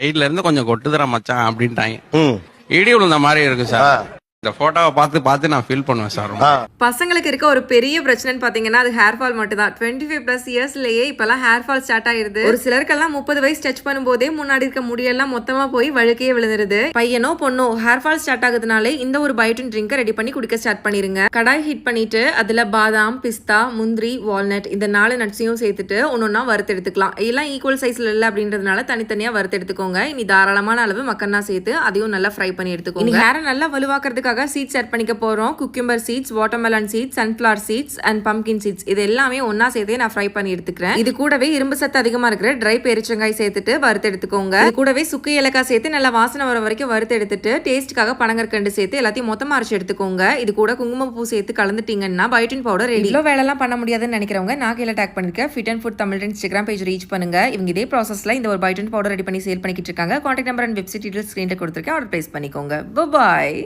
சைடுல இருந்து கொஞ்சம் கொட்டுதுற மச்சான் அப்படின்ட்டாங்க. ம். இடி விழுந்த மாதிரி இருக்கு சார். இந்த போட்டோவை பார்த்து பார்த்து நான் ஃபீல் பண்ணுவேன் சார் பசங்களுக்கு இருக்க ஒரு பெரிய பிரச்சனைன்னு பாத்தீங்கன்னா அது ஹேர் ஃபால் மட்டும் தான் டுவெண்ட்டி ஃபைவ் பிளஸ் இயர்ஸ்லயே இப்பெல்லாம் ஹேர் ஃபால் ஸ்டார்ட் ஆயிருது. ஒரு சிலருக்கெல்லாம் முப்பது வயசு டச் பண்ணும்போதே முன்னாடி இருக்க முடியெல்லாம் மொத்தமா போய் வழுக்கையே விழுந்துருது. பையனோ பொண்ணோ ஹேர் ஃபால் ஸ்டார்ட் ஆகுதுனாலே இந்த ஒரு பயோட்டின் ட்ரிங்கை ரெடி பண்ணி குடிக்க ஸ்டார்ட் பண்ணிருங்க. கடாய் ஹீட் பண்ணிட்டு அதுல பாதாம் பிஸ்தா முந்திரி வால்நட் இந்த நாலு நட்ஸையும் சேர்த்துட்டு ஒன்னொன்னா வறுத்து எடுத்துக்கலாம். எல்லாம் ஈக்குவல் சைஸ்ல இல்ல அப்படின்றதுனால தனித்தனியா வறுத்து எடுத்துக்கோங்க. இனி தாராளமான அளவு மக்கன்னா சேர்த்து அதையும் நல்லா ஃப்ரை பண்ணி எடுத்துக்கோங்க. ஹேரை நல்லா வலுவாக்குறதுக்காக சீட்ஸ் ஆட் பண்ணிக்க போறோம். Seeds watermelon seeds sunflower seeds and pumpkin seeds இது எல்லாமே ஒன்றா சேர்த்தே நான் ஃப்ரை பண்ணி எடுத்துக்கிறேன். இது கூடவே இரும்பு சத்து அதிகமாக இருக்கிற ட்ரை பெரிச்சங்காய் சேர்த்துட்டு வறுத்து எடுத்துக்கோங்க. இது கூடவே சுக்கு ஏலக்காய் சேர்த்து நல்லா வாசனை வர வரைக்கும் வறுத்து எடுத்துட்டு டேஸ்ட்டுக்காக பனங்கற்கண்டு சேர்த்து எல்லாத்தையும் மொத்தமாக அரைச்சி எடுத்துக்கோங்க. இது கூட குங்குமப்பூ சேர்த்து கலந்துட்டீங்கன்னா பயோட்டின் பவுடர் ரெடி இவ்வளோ வேலைலாம் பண்ண முடியாதுன்னு நினைக்கிறவங்க நான் கீழே டேக் பண்ணிருக்கேன் fit and food Tamil Instagram page reach பண்ணுங்க. இவங்க இதே ப்ராசஸில் இந்த ஒரு பயோட்டின் பவுடர் ரெடி பண்ணி சேல் பண்ணிக்கிட்டு இருக்காங்க. Contact number and website detail ஸ்க்ரீனில் கொடுத்துருக்கேன். ஆர்டர் பிளேஸ் பண்ணிக்கோங்க. பாய்